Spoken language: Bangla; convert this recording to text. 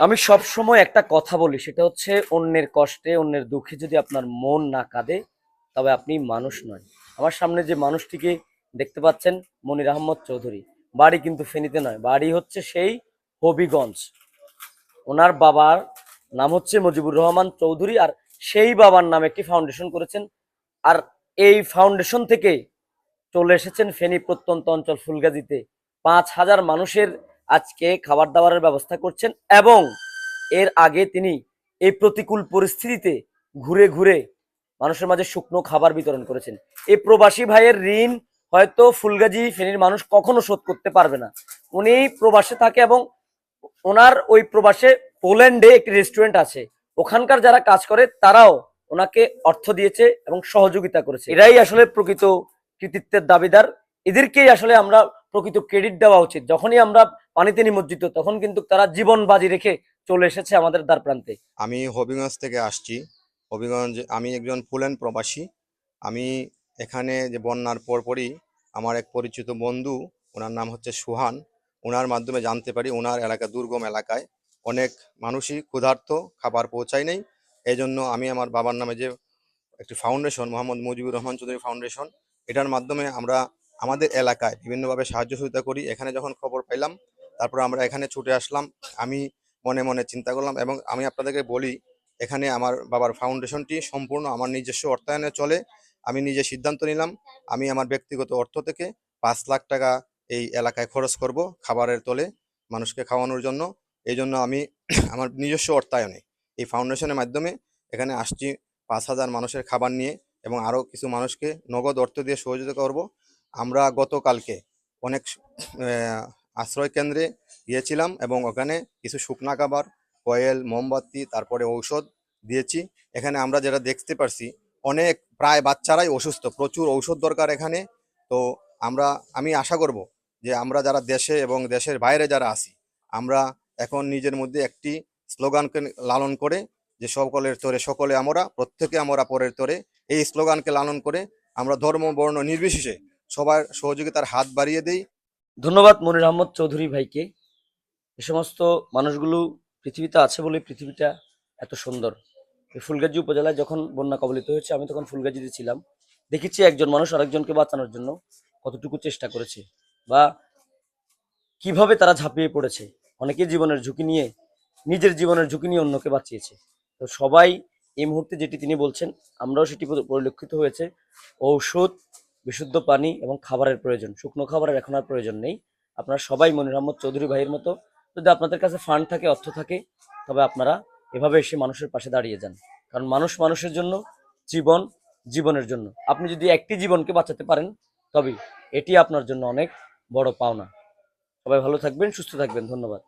আমি সব সময় একটা কথা বলি, সেটা হচ্ছে অন্যের কষ্টে, অন্যের দুঃখে যদি আপনার মন না কাঁদে, তবে আপনি মানুষ নয় আমার সামনে যে মানুষটিকে দেখতে পাচ্ছেন, মনির আহমদ চৌধুরী। বাড়ি কিন্তু ফেনীতে নয়, বাড়ি হচ্ছে সেই হবিগঞ্জ। ওনার বাবার নাম হচ্ছে মুজিবুর রহমান চৌধুরী, আর সেই বাবার নামে একটি ফাউন্ডেশন করেছেন। আর এই ফাউন্ডেশন থেকে চলে এসেছেন ফেনী প্রত্যন্ত অঞ্চল ফুলগাজীতে। পাঁচ হাজার মানুষের আজকে খাবার দাবারের ব্যবস্থা করছেন এবং এর আগে তিনি এই প্রতিকূল পরিস্থিতিতে ঘুরে ঘুরে মানুষের মাঝে শুকনো খাবার বিতরণ করেছেন। এই প্রবাসী ভাইয়ের ঋণ হয়তো ফুলগাজী ফেনীর মানুষ কখনো শোধ করতে পারবে না। উনি প্রবাসে থাকে এবং ওনার ওই প্রবাসে পোল্যান্ডে একটি রেস্টুরেন্ট আছে। ওখানকার যারা কাজ করে, তারাও ওনাকে অর্থ দিয়েছে এবং সহযোগিতা করেছে। এরাই আসলে প্রকৃত কৃতিত্বের দাবিদার। এদেরকেই আসলে আমরা প্রকৃত ক্রেডিট দেওয়া উচিত। যখনই আমরা পানিতে নিমজ্জিত, তখন কিন্তু তারা জীবন বাজি রেখে চলে এসেছে আমাদের দ্বার প্রান্তে। আমি হবিগঞ্জ থেকে আসছি। হবিগঞ্জ, আমি একজন ফুলেন প্রবাসী। আমি এখানে যে বন্যার পরপরই আমার এক পরিচিত বন্ধু, ওনার নাম হচ্ছে সুহান। ওনার মাধ্যমে জানতে পারি ওনার এলাকা দুর্গম এলাকায় অনেক মানুষই ক্ষুধার্ত, খাবার পৌঁছায় নেই। এই জন্য আমি আমার বাবার নামে যে একটি ফাউন্ডেশন মোহাম্মদ মুজিবুর রহমান চৌধুরী ফাউন্ডেশন এটার মাধ্যমে আমরা আমাদের এলাকায় বিভিন্নভাবে সাহায্য সহযোগিতা করি। এখানে যখন খবর পাইলাম তারপর আমরা এখানে ছুটে আসলাম। আমি মনে মনে চিন্তা করলাম এবং আমি আপনাদেরকে বলি, এখানে আমার বাবার ফাউন্ডেশনটি সম্পূর্ণ আমার নিজস্ব অর্থায়নে চলে। আমি নিজে সিদ্ধান্ত নিলাম, আমি আমার ব্যক্তিগত অর্থ থেকে পাঁচ লাখ টাকা এই এলাকায় খরচ করব খাবারের তলে মানুষকে খাওয়ানোর জন্য। এই জন্য আমি আমার নিজস্ব অর্থায়নে এই ফাউন্ডেশনের মাধ্যমে এখানে আসছি পাঁচ হাজার মানুষের খাবার নিয়ে এবং আরও কিছু মানুষকে নগদ অর্থ দিয়ে সহযোগিতা করব। আমরা গতকালকে অনেক আহ, আশ্রয় কেন্দ্রে গিয়েছিলাম এবং ওখানে কিছু শুকনা খাবার কয়েল মোমবাতি তারপরে ঔষধ দিয়েছি। এখানে আমরা যেটা দেখতে পারছি অনেক প্রায় বাচ্চারাই অসুস্থ প্রচুর ঔষধ দরকার এখানে। তো আমরা আমি আশা করব যে আমরা যারা দেশে এবং দেশের বাইরে যারা আসি আমরা এখন নিজের মধ্যে একটি স্লোগানকে লালন করে যে সকলের তরে সকলে আমরা প্রত্যেকে আমরা পরের তরে এই স্লোগানকে লালন করে আমরা ধর্ম বর্ণ নির্বিশেষে সবার সহযোগিতার হাত বাড়িয়ে দেই। ধন্যবাদ মনির আহমদ চৌধুরী ভাইকে। এ সমস্ত মানুষগুলো পৃথিবীতে আছে বলে পৃথিবীটা এত সুন্দর। ফুলগাজী উপজেলায় যখন বন্যা কবলিত হয়েছে, আমি তখন ফুলগাজীতে ছিলাম। দেখেছি একজন মানুষ আরেকজনকে বাঁচানোর জন্য কতটুকু চেষ্টা করেছে বা কীভাবে তারা ঝাঁপিয়ে পড়েছে। অনেকে জীবনের ঝুঁকি নিয়ে, নিজের জীবনের ঝুঁকি নিয়ে অন্যকে বাঁচিয়েছে। তো সবাই এই মুহূর্তে যেটি তিনি বলছেন, আমরাও সেটি পরিলক্ষিত হয়েছে। ঔষধ বিশুদ্ধ পানি এবং খাবারের প্রয়োজন। শুকনো খাবারের এখন আর প্রয়োজন নেই। আপনারা সবাই মনির আহমদ চৌধুরী ভাইয়ের মতো, যদি আপনাদের কাছে ফান্ড থাকে, অর্থ থাকে, তবে আপনারা এভাবে এসে মানুষের পাশে দাঁড়িয়ে যান। কারণ মানুষ মানুষের জন্য, জীবন জীবনের জন্য। আপনি যদি একটি জীবনকে বাঁচাতে পারেন তবে এটি আপনার জন্য অনেক বড় পাওনা। সবাই ভালো থাকবেন, সুস্থ থাকবেন। ধন্যবাদ।